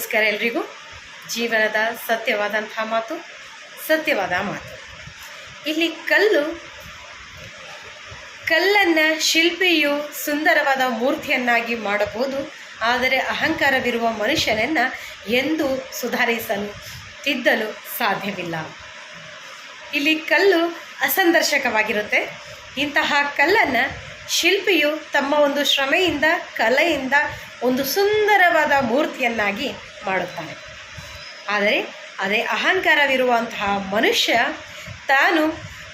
ನಮಸ್ಕಾರ ಎಲ್ರಿಗೂ. ಜೀವನದ ಸತ್ಯವಾದಂತಹ ಮಾತು, ಸತ್ಯವಾದ ಮಾತು. ಇಲ್ಲಿ ಕಲ್ಲು, ಕಲ್ಲನ್ನು ಶಿಲ್ಪಿಯು ಸುಂದರವಾದ ಮೂರ್ತಿಯನ್ನಾಗಿ ಮಾಡಬಹುದು, ಆದರೆ ಅಹಂಕಾರವಿರುವ ಮನುಷ್ಯನನ್ನು ಎಂದೂ ಸುಧಾರಿಸಲು, ತಿದ್ದಲು ಸಾಧ್ಯವಿಲ್ಲ. ಇಲ್ಲಿ ಕಲ್ಲು ಅಸಂದರ್ಶಕವಾಗಿರುತ್ತೆ. ಇಂತಹ ಕಲ್ಲನ್ನು ಶಿಲ್ಪಿಯು ತಮ್ಮ ಒಂದು ಶ್ರಮೆಯಿಂದ, ಕಲೆಯಿಂದ ಒಂದು ಸುಂದರವಾದ ಮೂರ್ತಿಯನ್ನಾಗಿ ಮಾಡುತ್ತಾನೆ. ಆದರೆ ಅದೇ ಅಹಂಕಾರವಿರುವಂತಹ ಮನುಷ್ಯ ತಾನು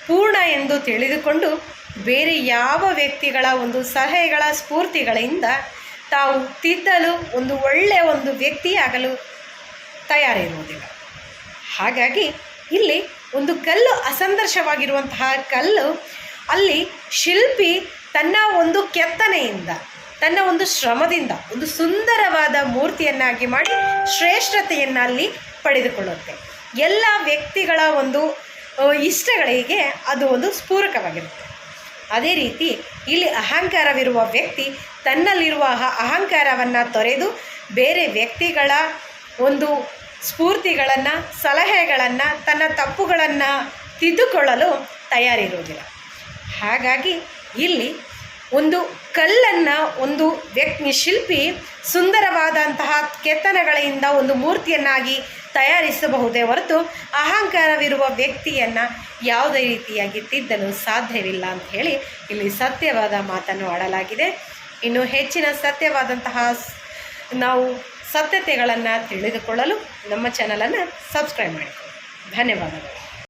ಪೂರ್ಣ ಎಂದು ತಿಳಿದುಕೊಂಡು ಬೇರೆ ಯಾವ ವ್ಯಕ್ತಿಗಳ ಒಂದು ಸಲಹೆಗಳ ಸ್ಫೂರ್ತಿಗಳಿಂದ ತಾವು ತಿದ್ದಲು ಒಂದು ಒಳ್ಳೆಯ ಒಂದು ವ್ಯಕ್ತಿಯಾಗಲು ತಯಾರಿರುವುದಿಲ್ಲ ಹಾಗಾಗಿ ಇಲ್ಲಿ ಒಂದು ಕಲ್ಲು ಅಸಂದರ್ಶವಾಗಿರುವಂತಹ ಕಲ್ಲು ಅಲ್ಲಿ ಶಿಲ್ಪಿ ತನ್ನ ಒಂದು ಕೆತ್ತನೆಯಿಂದ ತನ್ನ ಒಂದು ಶ್ರಮದಿಂದ, ಒಂದು ಸುಂದರವಾದ ಮೂರ್ತಿಯನ್ನಾಗಿ ಮಾಡಿ ಶ್ರೇಷ್ಠತೆಯನ್ನು ಅಲ್ಲಿ ಪಡೆದುಕೊಳ್ಳುತ್ತೆ. ಎಲ್ಲ ವ್ಯಕ್ತಿಗಳ ಒಂದು ಇಷ್ಟಗಳಿಗೆ ಅದು ಒಂದು ಸ್ಫೂರಕವಾಗಿರುತ್ತೆ. ಅದೇ ರೀತಿ ಇಲ್ಲಿ ಅಹಂಕಾರವಿರುವ ವ್ಯಕ್ತಿ ತನ್ನಲ್ಲಿರುವ ಅಹ- ಅಹಂಕಾರವನ್ನು ತೊರೆದು ಬೇರೆ ವ್ಯಕ್ತಿಗಳ ಒಂದು ಸ್ಫೂರ್ತಿಗಳನ್ನು, ಸಲಹೆಗಳನ್ನು, ತನ್ನ ತಪ್ಪುಗಳನ್ನು ತಿದ್ದುಕೊಳ್ಳಲು ತಯಾರಿರುವುದಿಲ್ಲ. ಹಾಗಾಗಿ ಇಲ್ಲಿ ಒಂದು ಕಲ್ಲನ್ನು ಒಂದು ವ್ಯಕ್ತಿ ಶಿಲ್ಪಿ ಸುಂದರವಾದಂತಹ ಕೆತ್ತನೆಗಳಿಂದ ಒಂದು ಮೂರ್ತಿಯನ್ನಾಗಿ ತಯಾರಿಸಬಹುದೇ ಹೊರತು ಅಹಂಕಾರವಿರುವ ವ್ಯಕ್ತಿಯನ್ನು ಯಾವುದೇ ರೀತಿಯಾಗಿ ತಿದ್ದಲು ಸಾಧ್ಯವಿಲ್ಲ ಅಂತ ಹೇಳಿ ಇಲ್ಲಿ ಸತ್ಯವಾದ ಮಾತನ್ನು ಆಡಲಾಗಿದೆ. ಇನ್ನು ಹೆಚ್ಚಿನ ಸತ್ಯವಾದಂತಹ ನಾವು ಸತ್ಯತೆಗಳನ್ನು ತಿಳಿದುಕೊಳ್ಳಲು ನಮ್ಮ ಚಾನಲನ್ನು ಸಬ್ಸ್ಕ್ರೈಬ್ ಮಾಡಿ ಧನ್ಯವಾದಗಳು.